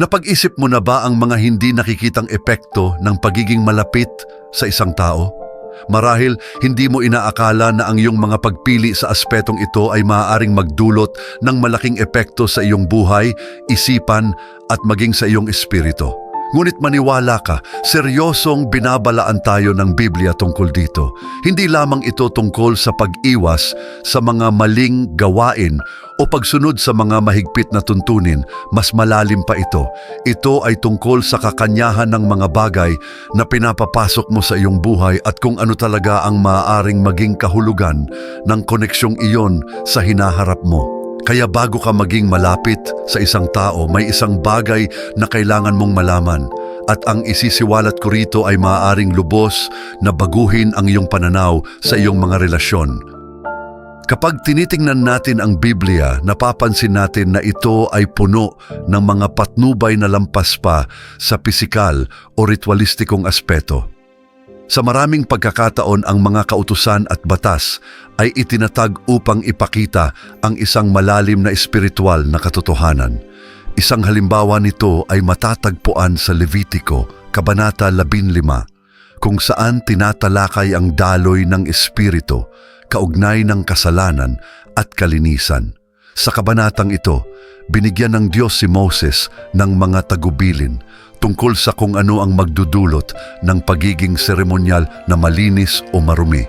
Napag-isip mo na ba ang mga hindi nakikitang epekto ng pagiging malapit sa isang tao? Marahil hindi mo inaakala na ang iyong mga pagpili sa aspetong ito ay maaaring magdulot ng malaking epekto sa iyong buhay, isipan at maging sa iyong espiritu. Ngunit maniwala ka, seryosong binabalaan tayo ng Biblia tungkol dito. Hindi lamang ito tungkol sa pag-iwas sa mga maling gawain o pagsunod sa mga mahigpit na tuntunin, mas malalim pa ito. Ito ay tungkol sa kakanyahan ng mga bagay na pinapapasok mo sa iyong buhay at kung ano talaga ang maaaring maging kahulugan ng koneksyong iyon sa hinaharap mo. Kaya bago ka maging malapit sa isang tao, may isang bagay na kailangan mong malaman. At ang isisiwalat ko rito ay maaaring lubos na baguhin ang iyong pananaw sa iyong mga relasyon. Kapag tinitingnan natin ang Biblia, napapansin natin na ito ay puno ng mga patnubay na lampas pa sa pisikal o ritualistikong aspeto. Sa maraming pagkakataon ang mga kautusan at batas ay itinatag upang ipakita ang isang malalim na espiritual na katotohanan. Isang halimbawa nito ay matatagpuan sa Levitico, Kabanata 15, kung saan tinatalakay ang daloy ng espiritu, kaugnay ng kasalanan at kalinisan. Sa kabanatang ito, binigyan ng Diyos si Moses ng mga tagubilin tungkol sa kung ano ang magdudulot ng pagiging seremonyal na malinis o marumi.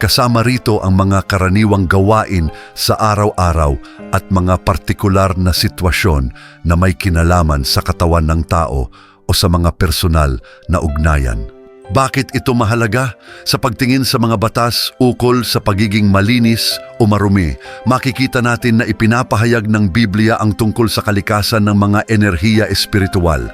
Kasama rito ang mga karaniwang gawain sa araw-araw at mga partikular na sitwasyon na may kinalaman sa katawan ng tao o sa mga personal na ugnayan. Bakit ito mahalaga? Sa pagtingin sa mga batas ukol sa pagiging malinis o marumi, makikita natin na ipinapahayag ng Biblia ang tungkol sa kalikasan ng mga enerhiya espiritual.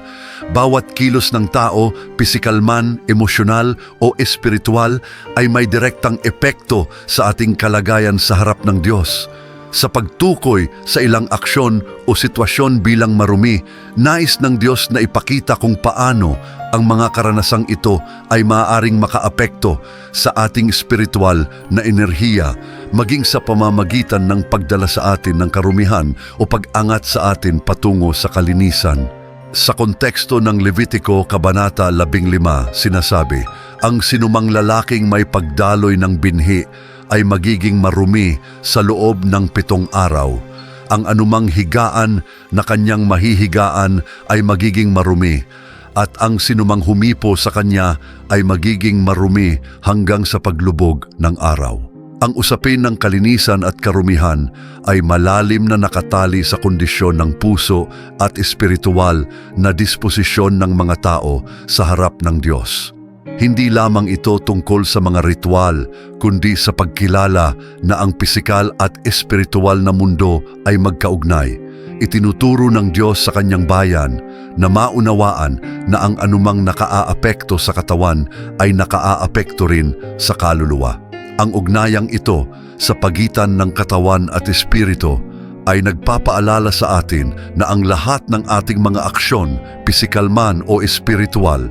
Bawat kilos ng tao, pisikal man, emosyonal o espiritual, ay may direktang epekto sa ating kalagayan sa harap ng Diyos. Sa pagtukoy sa ilang aksyon o sitwasyon bilang marumi, nais ng Diyos na ipakita kung paano ang mga karanasang ito ay maaaring makaapekto sa ating spiritual na enerhiya maging sa pamamagitan ng pagdala sa atin ng karumihan o pag-angat sa atin patungo sa kalinisan. Sa konteksto ng Levitico Kabanata 15, sinasabi, ang sinumang lalaking may pagdaloy ng binhi ay magiging marumi sa loob ng pitong araw. Ang anumang higaan na kanyang mahihigaan ay magiging marumi at ang sinumang humipo sa kanya ay magiging marumi hanggang sa paglubog ng araw. Ang usapin ng kalinisan at karumihan ay malalim na nakatali sa kondisyon ng puso at espiritual na disposisyon ng mga tao sa harap ng Diyos. Hindi lamang ito tungkol sa mga ritual, kundi sa pagkilala na ang pisikal at espiritual na mundo ay magkaugnay. Itinuturo ng Diyos sa kanyang bayan na maunawaan na ang anumang nakaaapekto sa katawan ay nakaaapekto rin sa kaluluwa. Ang ugnayang ito sa pagitan ng katawan at espiritu ay nagpapaalala sa atin na ang lahat ng ating mga aksyon, pisikal man o espiritual,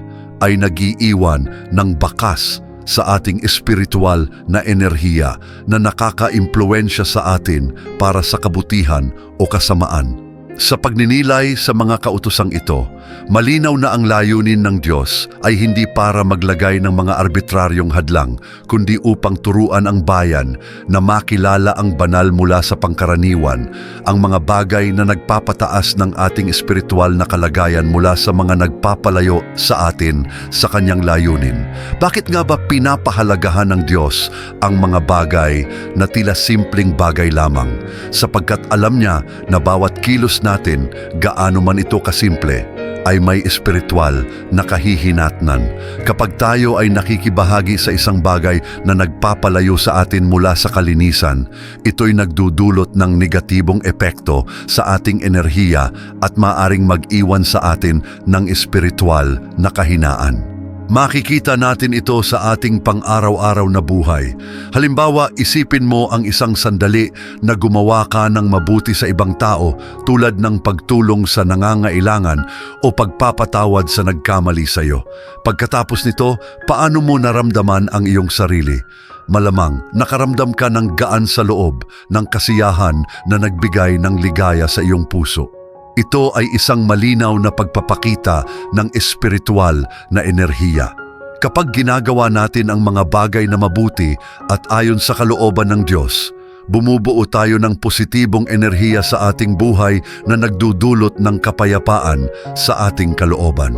ay nagiiwan ng bakas sa ating espiritual na enerhiya na nakaka-impluensya sa atin para sa kabutihan o kasamaan. Sa pagninilay sa mga kautosang ito, malinaw na ang layunin ng Diyos ay hindi para maglagay ng mga arbitraryong hadlang, kundi upang turuan ang bayan na makilala ang banal mula sa pangkaraniwan, ang mga bagay na nagpapataas ng ating espiritual na kalagayan mula sa mga nagpapalayo sa atin sa kanyang layunin. Bakit nga ba pinapahalagahan ng Diyos ang mga bagay na tila simpleng bagay lamang? Sapagkat alam niya na bawat kilos natin, gaano man ito kasimple, ay may espiritual na kahihinatnan. Kapag tayo ay nakikibahagi sa isang bagay na nagpapalayo sa atin mula sa kalinisan, ito'y nagdudulot ng negatibong epekto sa ating enerhiya at maaring mag-iwan sa atin ng espiritual na kahinaan. Makikita natin ito sa ating pang-araw-araw na buhay. Halimbawa, isipin mo ang isang sandali na gumawa ka ng mabuti sa ibang tao tulad ng pagtulong sa nangangailangan o pagpapatawad sa nagkamali sa iyo. Pagkatapos nito, paano mo naramdaman ang iyong sarili? Malamang nakaramdam ka ng gaan sa loob, ng kasiyahan na nagbigay ng ligaya sa iyong puso. Ito ay isang malinaw na pagpapakita ng espiritual na enerhiya. Kapag ginagawa natin ang mga bagay na mabuti at ayon sa kalooban ng Diyos, bumubuo tayo ng positibong enerhiya sa ating buhay na nagdudulot ng kapayapaan sa ating kalooban.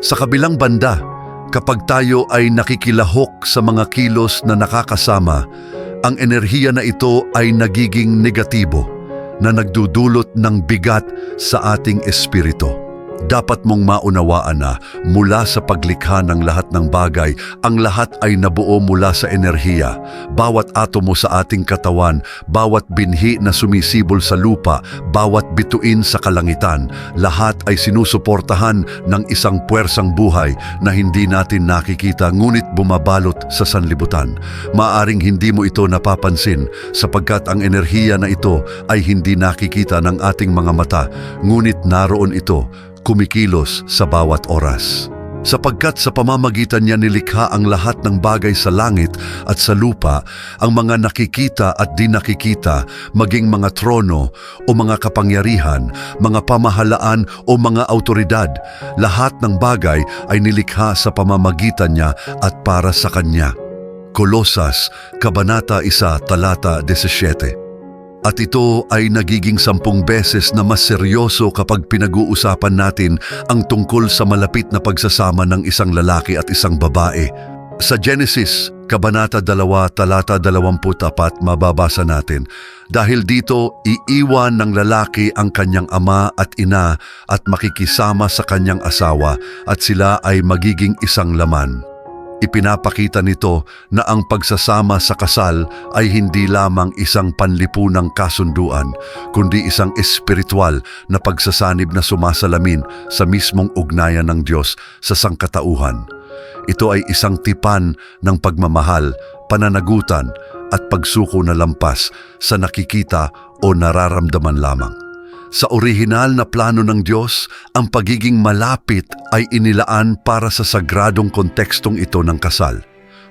Sa kabilang banda, kapag tayo ay nakikilahok sa mga kilos na nakakasama, ang enerhiya na ito ay nagiging negatibo na nagdudulot ng bigat sa ating espiritu. Dapat mong maunawaan na mula sa paglikha ng lahat ng bagay, ang lahat ay nabuo mula sa enerhiya. Bawat atomo sa ating katawan, bawat binhi na sumisibol sa lupa, bawat bituin sa kalangitan, lahat ay sinusuportahan ng isang puwersang buhay na hindi natin nakikita ngunit bumabalot sa sanlibutan. Maaring hindi mo ito napapansin sapagkat ang enerhiya na ito ay hindi nakikita ng ating mga mata, ngunit naroon ito kumikilos sa bawat oras. Sapagkat sa pamamagitan niya nilikha ang lahat ng bagay sa langit at sa lupa, ang mga nakikita at di nakikita, maging mga trono o mga kapangyarihan, mga pamahalaan o mga autoridad, lahat ng bagay ay nilikha sa pamamagitan niya at para sa Kanya. Kolosas, Kabanata 1, Talata 17 at ito ay nagiging sampung beses na mas seryoso kapag pinag-uusapan natin ang tungkol sa malapit na pagsasama ng isang lalaki at isang babae. Sa Genesis, Kabanata 2, Talata 24, mababasa natin, Dahil dito, iiwan ng lalaki ang kanyang ama at ina at makikisama sa kanyang asawa at sila ay magiging isang laman. Ipinapakita nito na ang pagsasama sa kasal ay hindi lamang isang panlipunang kasunduan, kundi isang espiritual na pagsasanib na sumasalamin sa mismong ugnayan ng Diyos sa sangkatauhan. Ito ay isang tipan ng pagmamahal, pananagutan at pagsuko na lampas sa nakikita o nararamdaman lamang. Sa orihinal na plano ng Diyos, ang pagiging malapit ay inilaan para sa sagradong kontekstong ito ng kasal.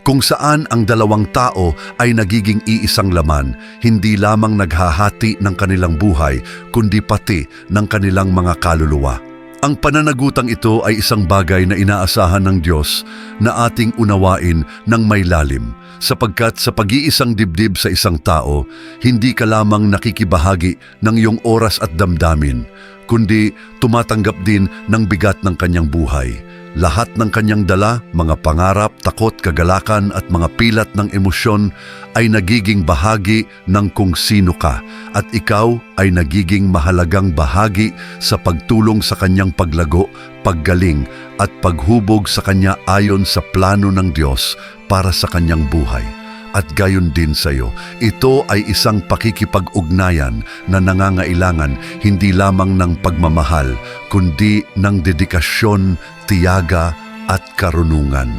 Kung saan ang dalawang tao ay nagiging iisang laman, hindi lamang naghahati ng kanilang buhay, kundi pati ng kanilang mga kaluluwa. Ang pananagutang ito ay isang bagay na inaasahan ng Diyos na ating unawain ng may lalim sapagkat sa pag-iisang dibdib sa isang tao, hindi ka lamang nakikibahagi ng iyong oras at damdamin, kundi tumatanggap din ng bigat ng kanyang buhay. Lahat ng kanyang dala, mga pangarap, takot, kagalakan at mga pilat ng emosyon ay nagiging bahagi ng kung sino ka at ikaw ay nagiging mahalagang bahagi sa pagtulong sa kanyang paglago, paggaling at paghubog sa kanya ayon sa plano ng Diyos para sa kanyang buhay. At gayon din sa iyo, ito ay isang pakikipag-ugnayan na nangangailangan hindi lamang ng pagmamahal, kundi ng dedikasyon, tiyaga at karunungan.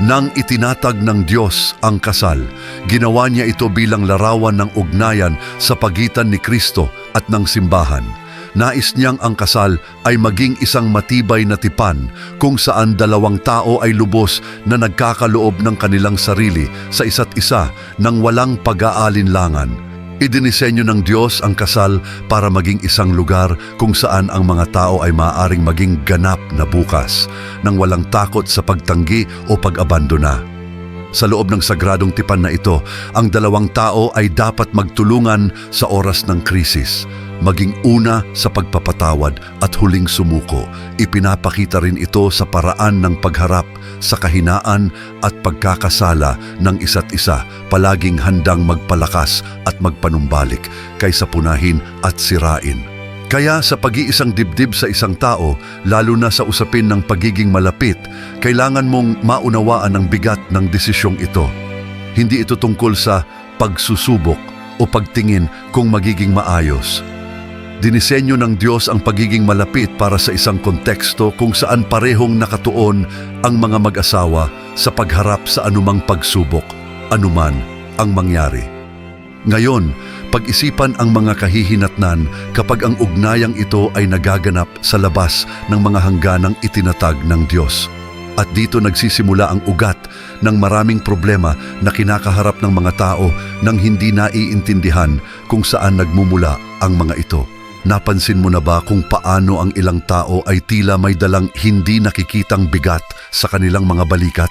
Nang itinatag ng Diyos ang kasal, ginawa niya ito bilang larawan ng ugnayan sa pagitan ni Kristo at ng simbahan. Nais niyang ang kasal ay maging isang matibay na tipan kung saan dalawang tao ay lubos na nagkakaloob ng kanilang sarili sa isa't isa nang walang pag-aalinlangan. Idinisenyo ng Diyos ang kasal para maging isang lugar kung saan ang mga tao ay maaaring maging ganap na bukas nang walang takot sa pagtanggi o pag-abandona. Sa loob ng sagradong tipan na ito, ang dalawang tao ay dapat magtulungan sa oras ng krisis. Maging una sa pagpapatawad at huling sumuko. Ipinapakita rin ito sa paraan ng pagharap sa kahinaan at pagkakasala ng isa't isa, palaging handang magpalakas at magpanumbalik kaysa punahin at sirain. Kaya sa pag-iisang dibdib sa isang tao, lalo na sa usapin ng pagiging malapit, kailangan mong maunawaan ang bigat ng desisyong ito. Hindi ito tungkol sa pagsusubok o pagtingin kung magiging maayos. Dinisenyo ng Diyos ang pagiging malapit para sa isang konteksto kung saan parehong nakatuon ang mga mag-asawa sa pagharap sa anumang pagsubok, anuman ang mangyari. Ngayon, pag-isipan ang mga kahihinatnan kapag ang ugnayang ito ay nagaganap sa labas ng mga hangganang itinatag ng Diyos. At dito nagsisimula ang ugat ng maraming problema na kinakaharap ng mga tao nang hindi naiintindihan kung saan nagmumula ang mga ito. Napansin mo na ba kung paano ang ilang tao ay tila may dalang hindi nakikitang bigat sa kanilang mga balikat?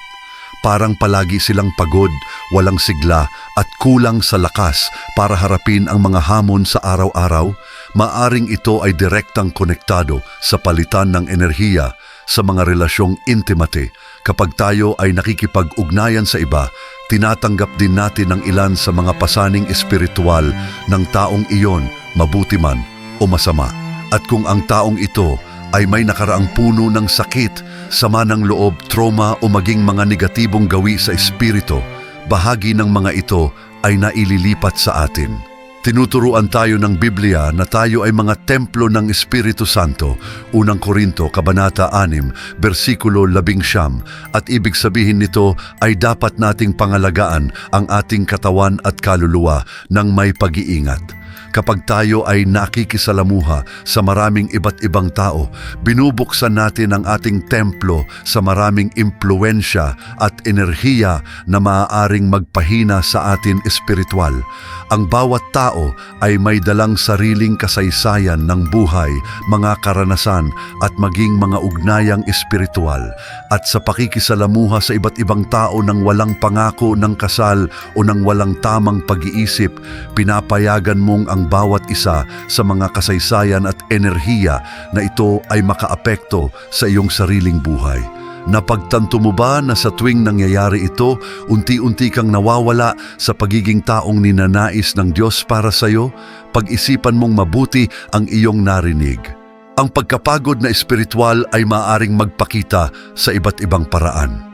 Parang palagi silang pagod, walang sigla at kulang sa lakas para harapin ang mga hamon sa araw-araw. Maaring ito ay direktang konektado sa palitan ng enerhiya sa mga relasyong intimate. Kapag tayo ay nakikipag-ugnayan sa iba, tinatanggap din natin ang ilan sa mga pasaning espiritual ng taong iyon, mabuti man o masama. At kung ang taong ito ay may nakaraang puno ng sakit, sama ng loob, trauma o maging mga negatibong gawi sa espiritu, bahagi ng mga ito ay naililipat sa atin. Tinuturuan tayo ng Biblia na tayo ay mga templo ng Espiritu Santo, unang Korinto, Kabanata 6, versikulo 11, at ibig sabihin nito ay dapat nating pangalagaan ang ating katawan at kaluluwa ng may pag-iingat. Kapag tayo ay nakikisalamuha sa maraming iba't ibang tao, binubuksan natin ang ating templo sa maraming impluensya at enerhiya na maaaring magpahina sa atin espiritual. Ang bawat tao ay may dalang sariling kasaysayan ng buhay, mga karanasan at maging mga ugnayang espiritual. At sa pakikisalamuha sa iba't ibang tao ng walang pangako ng kasal o ng walang tamang pag-iisip, pinapayagan mong ang bawat isa sa mga kasaysayan at enerhiya na ito ay makaapekto sa iyong sariling buhay. Napagtanto mo ba na sa tuwing nangyayari ito, unti-unti kang nawawala sa pagiging taong ninanais ng Diyos para sa iyo? Pag-isipan mong mabuti ang iyong narinig. Ang pagkapagod na espiritual ay maaring magpakita sa iba't ibang paraan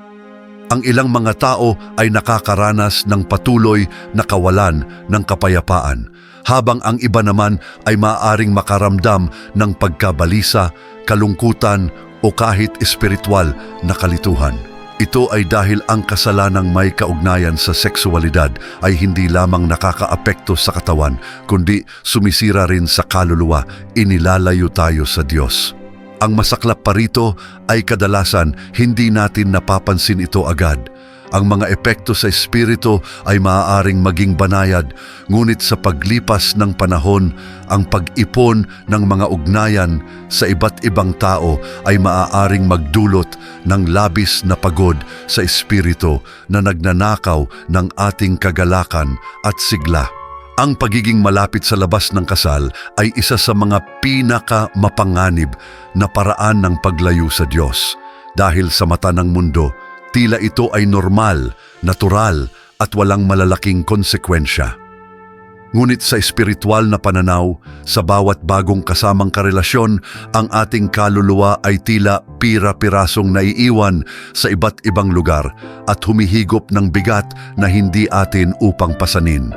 ang ilang mga tao ay nakakaranas ng patuloy na kawalan ng kapayapaan, habang ang iba naman ay maaaring makaramdam ng pagkabalisa, kalungkutan o kahit espiritual na kalituhan. Ito ay dahil ang kasalanang may kaugnayan sa sexualidad ay hindi lamang nakakaapekto sa katawan, kundi sumisira rin sa kaluluwa, inilalayo tayo sa Diyos. Ang masaklap pa rito ay kadalasan hindi natin napapansin ito agad. Ang mga epekto sa espiritu ay maaaring maging banayad, ngunit sa paglipas ng panahon, ang pag-ipon ng mga ugnayan sa iba't ibang tao ay maaaring magdulot ng labis na pagod sa espiritu na nagnanakaw ng ating kagalakan at sigla. Ang pagiging malapit sa labas ng kasal ay isa sa mga pinaka-mapanganib na paraan ng paglayo sa Diyos. Dahil sa mata ng mundo, tila ito ay normal, natural at walang malalaking konsekwensya. Ngunit sa espiritual na pananaw, sa bawat bagong kasamang karelasyon, ang ating kaluluwa ay tila pira-pirasong naiiwan sa iba't ibang lugar at humihigop ng bigat na hindi atin upang pasanin.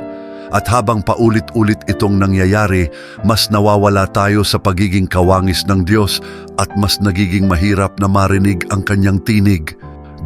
At habang paulit-ulit itong nangyayari, mas nawawala tayo sa pagiging kawangis ng Diyos at mas nagiging mahirap na marinig ang kanyang tinig.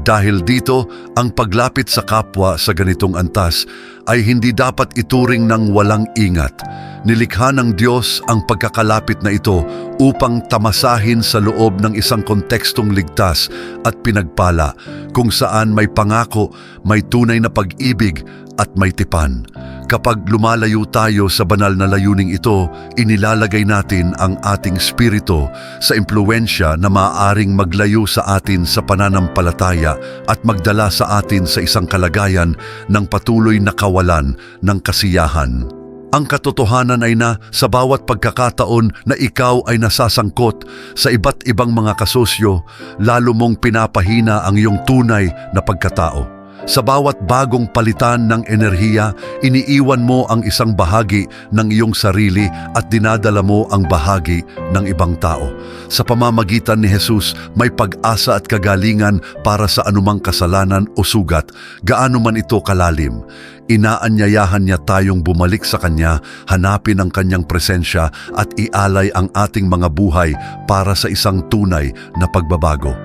Dahil dito, ang paglapit sa kapwa sa ganitong antas ay hindi dapat ituring ng walang ingat. Nilikha ng Diyos ang pagkakalapit na ito upang tamasahin sa loob ng isang kontekstong ligtas at pinagpala kung saan may pangako, may tunay na pag-ibig at may tipan. Kapag lumalayo tayo sa banal na layuning ito, inilalagay natin ang ating spirito sa impluensya na maaaring maglayo sa atin sa pananampalataya at magdala sa atin sa isang kalagayan ng patuloy na kawalan ng kasiyahan. Ang katotohanan ay na sa bawat pagkakataon na ikaw ay nasasangkot sa iba't ibang mga kasosyo, lalo mong pinapahina ang iyong tunay na pagkatao. Sa bawat bagong palitan ng enerhiya, iniiwan mo ang isang bahagi ng iyong sarili at dinadala mo ang bahagi ng ibang tao. Sa pamamagitan ni Jesus, may pag-asa at kagalingan para sa anumang kasalanan o sugat, gaano man ito kalalim. Inaanyayahan niya tayong bumalik sa Kanya, hanapin ang Kanyang presensya at ialay ang ating mga buhay para sa isang tunay na pagbabago.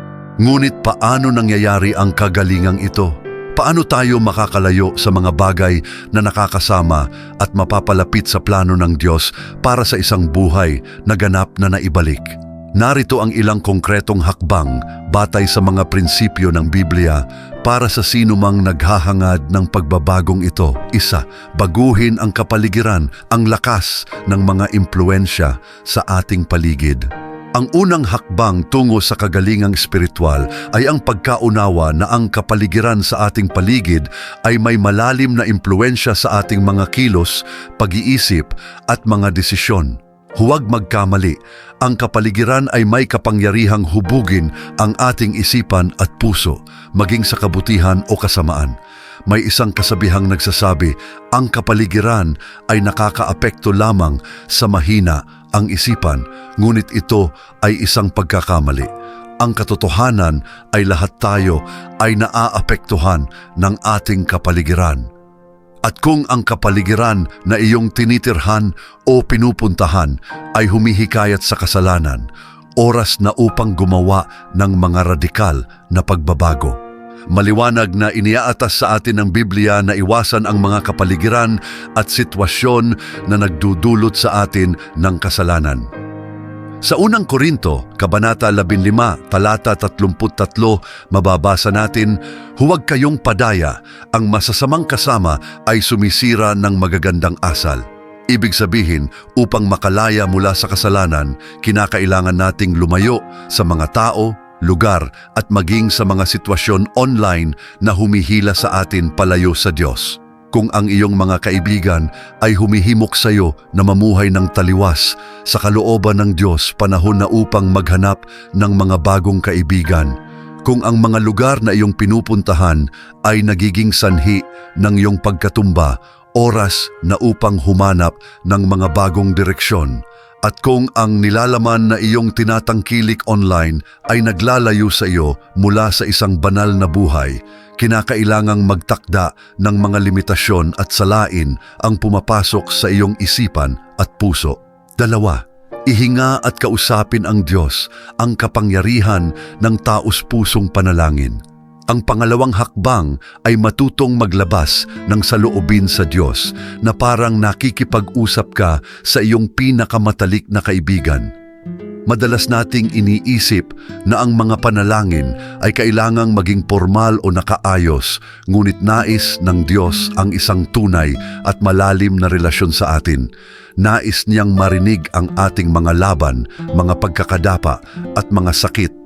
Ngunit paano nangyayari ang kagalingang ito? Paano tayo makakalayo sa mga bagay na nakakasama at mapapalapit sa plano ng Diyos para sa isang buhay na ganap na naibalik? Narito ang ilang konkretong hakbang batay sa mga prinsipyo ng Biblia para sa sino mang naghahangad ng pagbabagong ito. Isa, baguhin ang kapaligiran, ang lakas ng mga impluensya sa ating paligid. Ang unang hakbang tungo sa kagalingang espiritual ay ang pagkaunawa na ang kapaligiran sa ating paligid ay may malalim na impluensya sa ating mga kilos, pag-iisip at mga desisyon. Huwag magkamali, ang kapaligiran ay may kapangyarihang hubugin ang ating isipan at puso, maging sa kabutihan o kasamaan. May isang kasabihang nagsasabi, ang kapaligiran ay nakakaapekto lamang sa mahina ang isipan, ngunit ito ay isang pagkakamali. Ang katotohanan ay lahat tayo ay naaapektuhan ng ating kapaligiran. At kung ang kapaligiran na iyong tinitirhan o pinupuntahan ay humihikayat sa kasalanan, oras na upang gumawa ng mga radikal na pagbabago. Maliwanag na iniaatas sa atin ng Biblia na iwasan ang mga kapaligiran at sitwasyon na nagdudulot sa atin ng kasalanan. Sa unang Korinto, Kabanata 15, talata 33, mababasa natin, Huwag kayong padaya, ang masasamang kasama ay sumisira ng magagandang asal. Ibig sabihin, upang makalaya mula sa kasalanan, kinakailangan nating lumayo sa mga tao, lugar at maging sa mga sitwasyon online na humihila sa atin palayo sa Diyos kung ang iyong mga kaibigan ay humihimok sa iyo na mamuhay ng taliwas sa kalooban ng Diyos panahon na upang maghanap ng mga bagong kaibigan. Kung ang mga lugar na iyong pinupuntahan ay nagiging sanhi ng iyong pagkatumba, oras na upang humanap ng mga bagong direksyon. At kung ang nilalaman na iyong tinatangkilik online ay naglalayo sa iyo mula sa isang banal na buhay, kinakailangang magtakda ng mga limitasyon at salain ang pumapasok sa iyong isipan at puso. Dalawa, ihinga at kausapin ang Diyos, ang kapangyarihan ng taus-pusong panalangin. Ang pangalawang hakbang ay matutong maglabas ng saloobin sa Diyos na parang nakikipag-usap ka sa iyong pinakamatalik na kaibigan. Madalas nating iniisip na ang mga panalangin ay kailangang maging formal o nakaayos, ngunit nais ng Diyos ang isang tunay at malalim na relasyon sa atin. Nais niyang marinig ang ating mga laban, mga pagkakadapa at mga sakit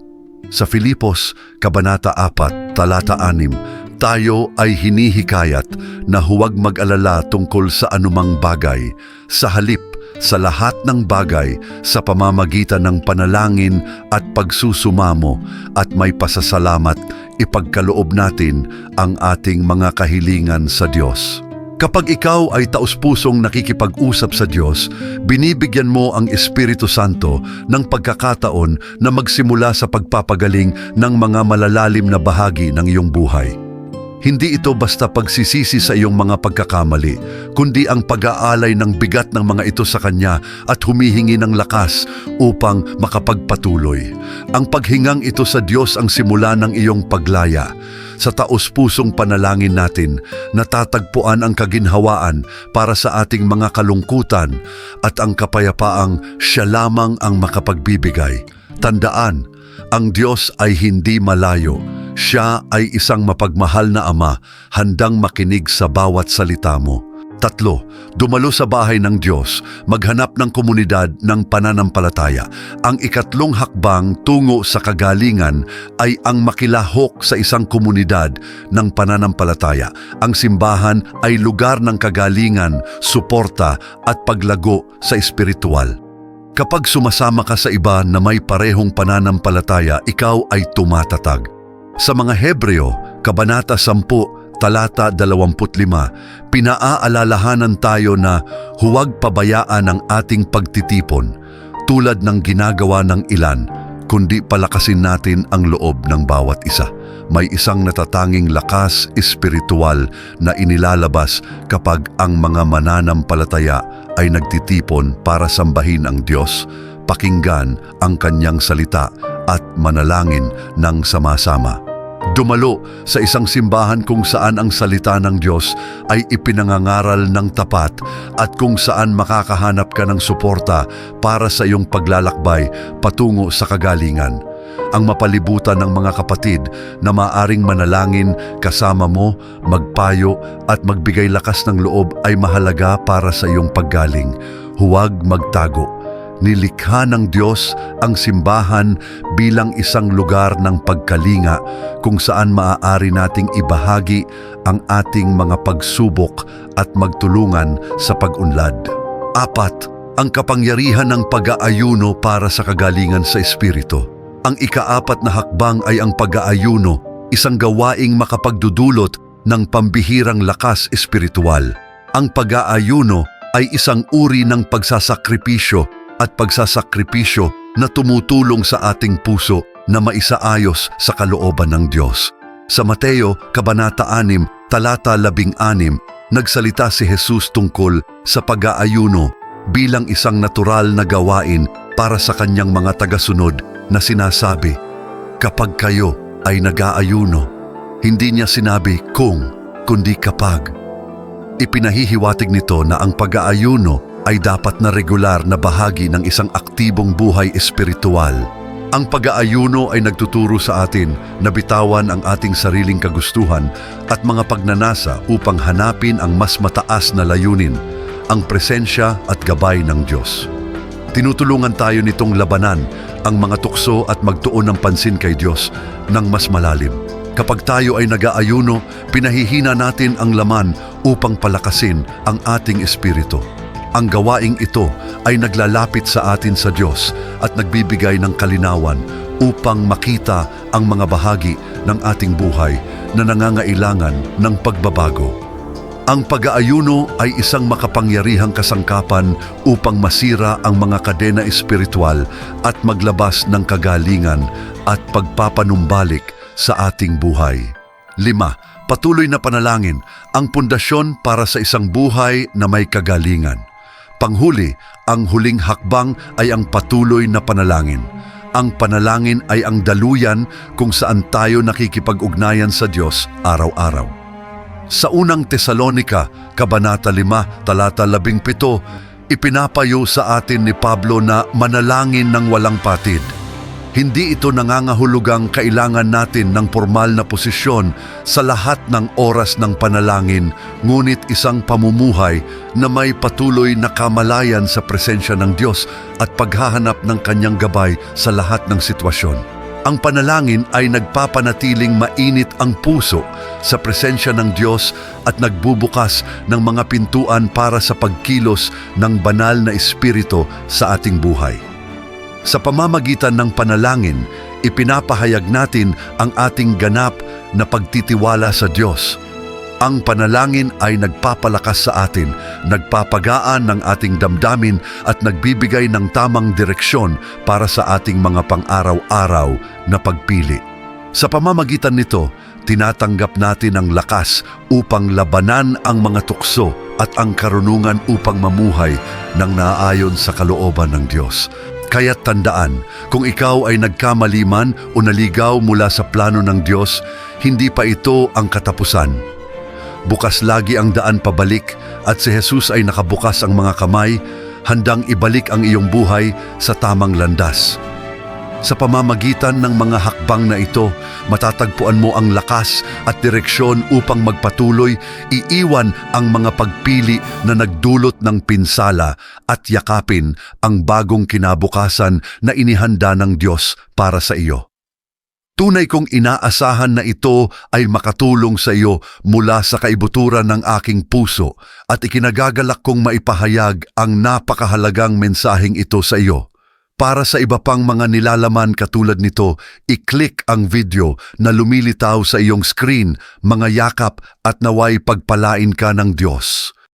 sa Filipos, Kabanata 4, Talata 6, tayo ay hinihikayat na huwag mag-alala tungkol sa anumang bagay. Sa halip, sa lahat ng bagay, sa pamamagitan ng panalangin at pagsusumamo at may pasasalamat, ipagkaloob natin ang ating mga kahilingan sa Diyos. Kapag ikaw ay taus-pusong nakikipag-usap sa Diyos, binibigyan mo ang Espiritu Santo ng pagkakataon na magsimula sa pagpapagaling ng mga malalalim na bahagi ng iyong buhay. Hindi ito basta pagsisisi sa iyong mga pagkakamali, kundi ang pag-aalay ng bigat ng mga ito sa Kanya at humihingi ng lakas upang makapagpatuloy. Ang paghingang ito sa Diyos ang simula ng iyong paglaya. Sa taos-pusong panalangin natin, natatagpuan ang kaginhawaan para sa ating mga kalungkutan at ang kapayapaang siya lamang ang makapagbibigay. Tandaan, ang Diyos ay hindi malayo. Siya ay isang mapagmahal na ama, handang makinig sa bawat salita mo. Tatlo, dumalo sa bahay ng Diyos, maghanap ng komunidad ng pananampalataya. Ang ikatlong hakbang tungo sa kagalingan ay ang makilahok sa isang komunidad ng pananampalataya. Ang simbahan ay lugar ng kagalingan, suporta at paglago sa espiritual. Kapag sumasama ka sa iba na may parehong pananampalataya, ikaw ay tumatatag. Sa mga Hebreo, Kabanata 10, talata 25, pinaaalalahanan tayo na huwag pabayaan ang ating pagtitipon tulad ng ginagawa ng ilan, kundi palakasin natin ang loob ng bawat isa. May isang natatanging lakas espiritual na inilalabas kapag ang mga mananampalataya ay nagtitipon para sambahin ang Diyos, pakinggan ang kanyang salita at manalangin ng sama-sama. Dumalo sa isang simbahan kung saan ang salita ng Diyos ay ipinangangaral ng tapat at kung saan makakahanap ka ng suporta para sa iyong paglalakbay patungo sa kagalingan. Ang mapalibutan ng mga kapatid na maaring manalangin kasama mo, magpayo at magbigay lakas ng loob ay mahalaga para sa iyong paggaling. Huwag magtago. Nilikha ng Diyos ang simbahan bilang isang lugar ng pagkalinga kung saan maaari nating ibahagi ang ating mga pagsubok at magtulungan sa pag-unlad. Apat, ang kapangyarihan ng pag-aayuno para sa kagalingan sa Espiritu. Ang ikaapat na hakbang ay ang pag-aayuno, isang gawaing makapagdudulot ng pambihirang lakas espiritual. Ang pag-aayuno ay isang uri ng pagsasakripisyo at pagsasakripisyo na tumutulong sa ating puso na maisaayos sa kalooban ng Diyos. Sa Mateo, Kabanata 6, Talata 16, nagsalita si Jesus tungkol sa pag-aayuno bilang isang natural na gawain para sa kanyang mga tagasunod na sinasabi, Kapag kayo ay nag-aayuno, hindi niya sinabi kung, kundi kapag. Ipinahihiwatig nito na ang pag-aayuno ay dapat na regular na bahagi ng isang aktibong buhay espiritual. Ang pag-aayuno ay nagtuturo sa atin na bitawan ang ating sariling kagustuhan at mga pagnanasa upang hanapin ang mas mataas na layunin, ang presensya at gabay ng Diyos. Tinutulungan tayo nitong labanan ang mga tukso at magtuon ng pansin kay Diyos ng mas malalim. Kapag tayo ay nag-aayuno, pinahihina natin ang laman upang palakasin ang ating espiritu. Ang gawaing ito ay naglalapit sa atin sa Diyos at nagbibigay ng kalinawan upang makita ang mga bahagi ng ating buhay na nangangailangan ng pagbabago. Ang pag-aayuno ay isang makapangyarihang kasangkapan upang masira ang mga kadena espiritual at maglabas ng kagalingan at pagpapanumbalik sa ating buhay. Lima, patuloy na panalangin ang pundasyon para sa isang buhay na may kagalingan. Panghuli, ang huling hakbang ay ang patuloy na panalangin. Ang panalangin ay ang daluyan kung saan tayo nakikipag-ugnayan sa Diyos araw-araw. Sa unang Tesalonika, Kabanata 5, Talata 17, ipinapayo sa atin ni Pablo na manalangin ng walang patid. Hindi ito nangangahulugang kailangan natin ng formal na posisyon sa lahat ng oras ng panalangin, ngunit isang pamumuhay na may patuloy na kamalayan sa presensya ng Diyos at paghahanap ng kanyang gabay sa lahat ng sitwasyon. Ang panalangin ay nagpapanatiling mainit ang puso sa presensya ng Diyos at nagbubukas ng mga pintuan para sa pagkilos ng banal na espiritu sa ating buhay. Sa pamamagitan ng panalangin, ipinapahayag natin ang ating ganap na pagtitiwala sa Diyos. Ang panalangin ay nagpapalakas sa atin, nagpapagaan ng ating damdamin at nagbibigay ng tamang direksyon para sa ating mga pang-araw-araw na pagpili. Sa pamamagitan nito, tinatanggap natin ang lakas upang labanan ang mga tukso at ang karunungan upang mamuhay ng naaayon sa kalooban ng Diyos. Kaya't tandaan, kung ikaw ay nagkamali man o naligaw mula sa plano ng Diyos, hindi pa ito ang katapusan. Bukas lagi ang daan pabalik at si Jesus ay nakabukas ang mga kamay, handang ibalik ang iyong buhay sa tamang landas. Sa pamamagitan ng mga hakbang na ito, matatagpuan mo ang lakas at direksyon upang magpatuloy, iiwan ang mga pagpili na nagdulot ng pinsala at yakapin ang bagong kinabukasan na inihanda ng Diyos para sa iyo. Tunay kong inaasahan na ito ay makatulong sa iyo mula sa kaibuturan ng aking puso at ikinagagalak kong maipahayag ang napakahalagang mensaheng ito sa iyo. Para sa iba pang mga nilalaman katulad nito, i-click ang video na lumilitaw sa iyong screen, mga yakap at naway pagpalain ka ng Diyos.